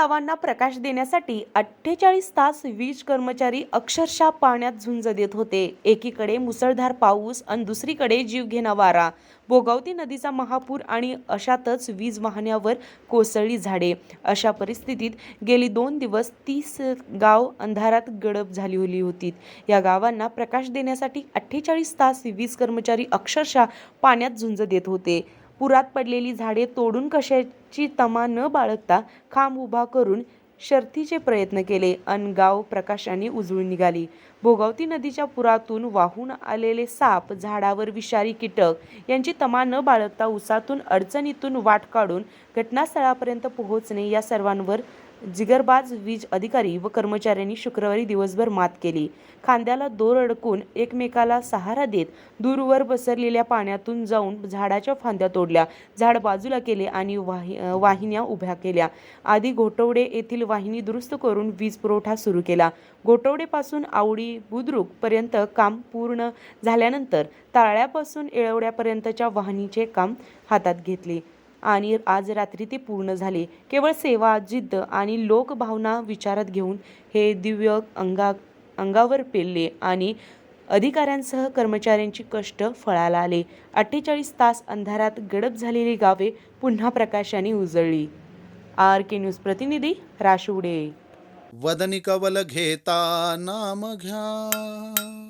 गावांना प्रकाश देण्यासाठी अठ्ठेचाळीस तास वीज कर्मचारी अक्षरशः पाण्यात झुंज देत होते. एकीकडे मुसळधार पाऊस आणि दुसरीकडे जीवघेणा वारा. भोगावती नदीचा महापूर आणि अशातच वीज वाहण्यावर कोसळली झाडे. अशा परिस्थितीत गेली दोन दिवस तीस गाव अंधारात गडप झाली होली होती. या गावांना प्रकाश देण्यासाठी अठ्ठेचाळीस तास वीज कर्मचारी अक्षरशः पाण्यात झुंज देत होते. पुरात पडलेली झाडे तोडून कशाची तमा न बाळगता खांब उभा करून शर्थीचे प्रयत्न केले. अनगाव प्रकाशाने उजळून निघाली. भोगावती नदीच्या पुरातून वाहून आलेले साप झाडावर विषारी कीटक यांची तमा न बाळगता उसातून अडचणीतून वाट काढून घटनास्थळापर्यंत पोहोचणे या सर्वांवर जिगरबाज वीज अधिकारी व कर्मचाऱ्यांनी शुक्रवारी दिवसभर मात केली. खांद्याला दोर अडकून एकमेकाला सहारा देत दूरवर पसरलेल्या पाण्यातून जाऊन झाडाच्या फांद्या तोडल्या. झाड बाजूला केले आणि वाहि वाहिन्या उभ्या केल्या. आधी घोटवडे येथील वाहिनी दुरुस्त करून वीज पुरवठा सुरू केला. घोटवडेपासून आवडी बुद्रुक पर्यंत काम पूर्ण झाल्यानंतर ताळ्यापासून येळवड्यापर्यंतच्या वाहिनीचे काम हातात घेतले. आणि आज रात्री ते पूर्ण झाले. केवळ सेवा जिद्द आणि लोकभावना विचारात घेऊन हे दिव्य अंगा अंगावर पेलले आणि अधिकाऱ्यांसह कर्मचाऱ्यांची कष्ट फळाला आले. अठ्ठेचाळीस तास अंधारात गडप झालेली गावे पुन्हा प्रकाशाने उजळली. आर के न्यूज प्रतिनिधी राशुडे वदनी कवल घेता नाम घ्या.